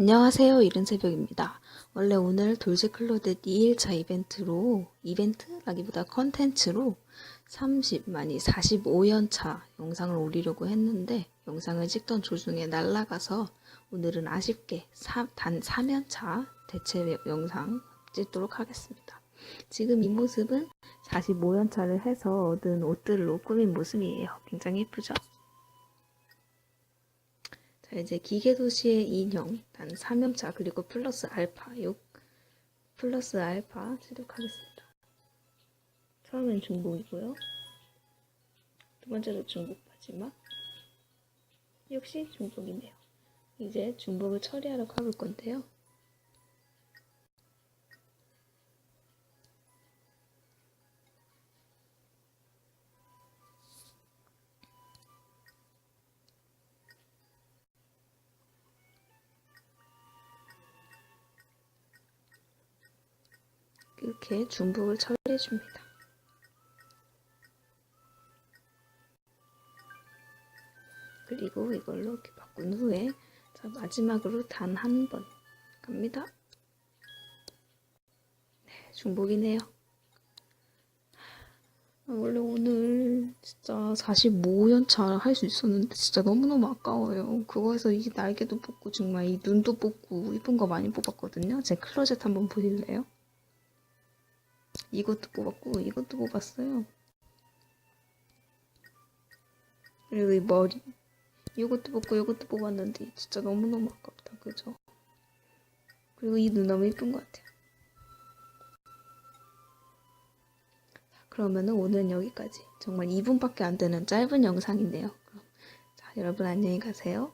안녕하세요. 이른 새벽입니다. 원래 오늘 돌제클로드 2일차 이벤트로, 이벤트라기보다 컨텐츠로 30, 아니 45연차 영상을 올리려고 했는데 영상을 찍던 도중에 날라가서 오늘은 아쉽게 사- 단 3연차 대체 영상 찍도록 하겠습니다. 지금 이 모습은 45연차를 해서 얻은 옷들로 꾸민 모습이에요. 굉장히 예쁘죠? 자, 이제 기계도시의 인형, 단 3연차, 그리고 플러스 알파, 요 플러스 알파 취득하겠습니다. 처음엔 중복이고요. 두 번째도 중복 마지막. 역시 중복이네요. 이제 중복을 처리하러 가볼 건데요. 이렇게 중복을 처리해 줍니다. 그리고 이걸로 이렇게 바꾼 후에 자 마지막으로 단 한 번 갑니다. 네, 중복이네요. 아, 원래 오늘 진짜 45연차 할 수 있었는데 진짜 너무너무 아까워요. 그거에서 이 날개도 뽑고 정말 이 눈도 뽑고 이쁜 거 많이 뽑았거든요. 제 클로젯 한번 보실래요? 이것도 뽑았고 이것도 뽑았어요. 그리고 이 머리 이것도 뽑고 이것도 뽑았는데 진짜 너무너무 아깝다 그죠? 그리고 이 눈 너무 예쁜 것 같아요. 자, 그러면은 오늘은 여기까지 정말 2분밖에 안 되는 짧은 영상인데요. 그럼 자 여러분 안녕히 가세요.